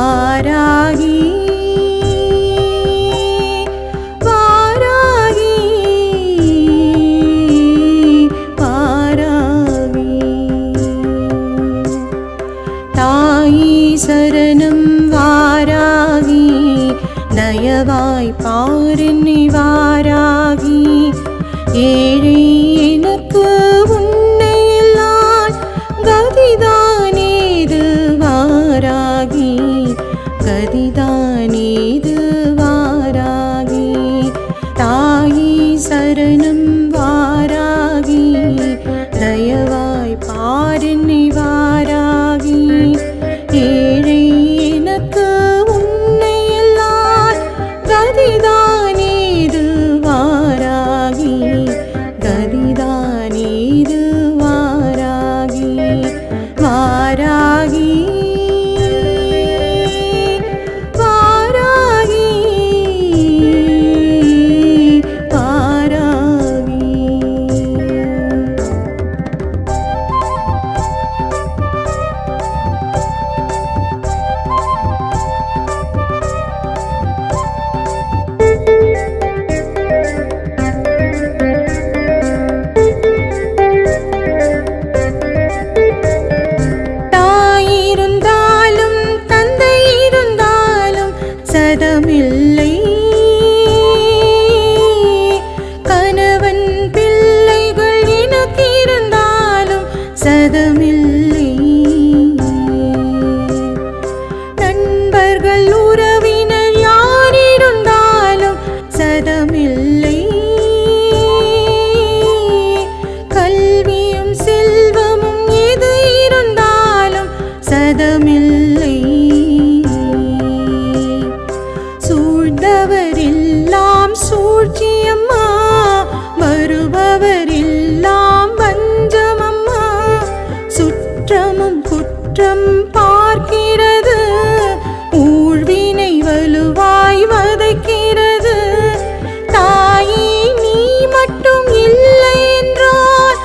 വാരാഹി. വാരാഹി. വാരാഹി. തായി ശരണം വാരാഹി. ദയവായി പാറിനി വാരാഹി. ഏ வருபவரெல்லாம் வஞ்சமம்மா. சுற்றமும் குற்றம் பார்க்கிறது. ஊழ்வினை வலுவாய் வதைக்கிறது. தாயே நீ மட்டும் இல்லை என்றால்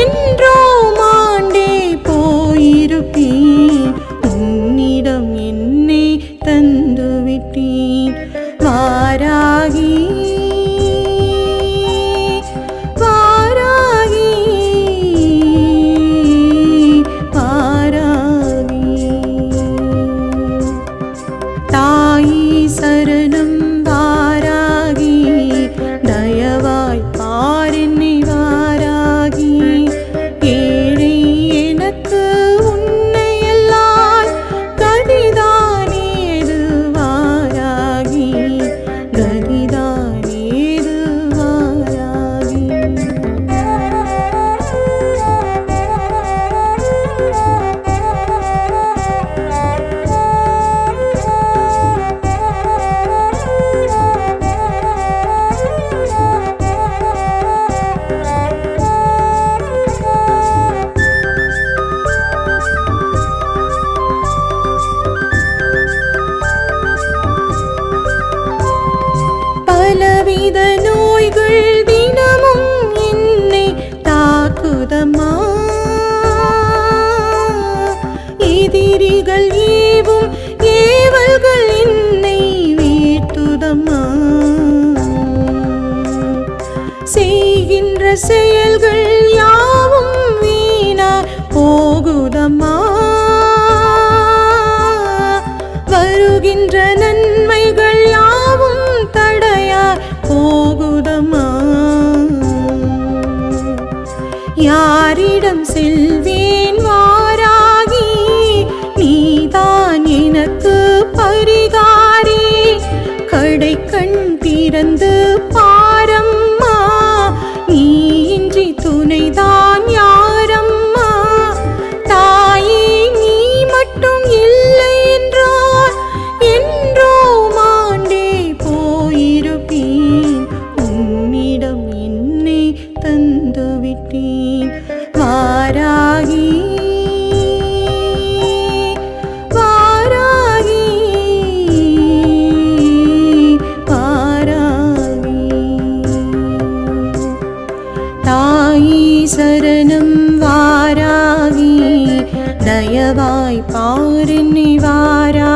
என்றோ மாண்டே போயிருப்பேன் உன்னிடம் என்னை தந்துவிட்டேன் வாராகி எதிரிகள் ஏவும் ஏவல்கள் என்னை வீட்டுதம்மா. செய்கின்ற செயல்கள் யாவும் வீணா போகுதம்மா. வருகின்ற நன்மைகள் யாவும் தடையா போகுதம்மா. யாரிடம் செல்ல கண் திறந்து வாயி சரணம் வாராகி தயவாய் பாரு நிவாரா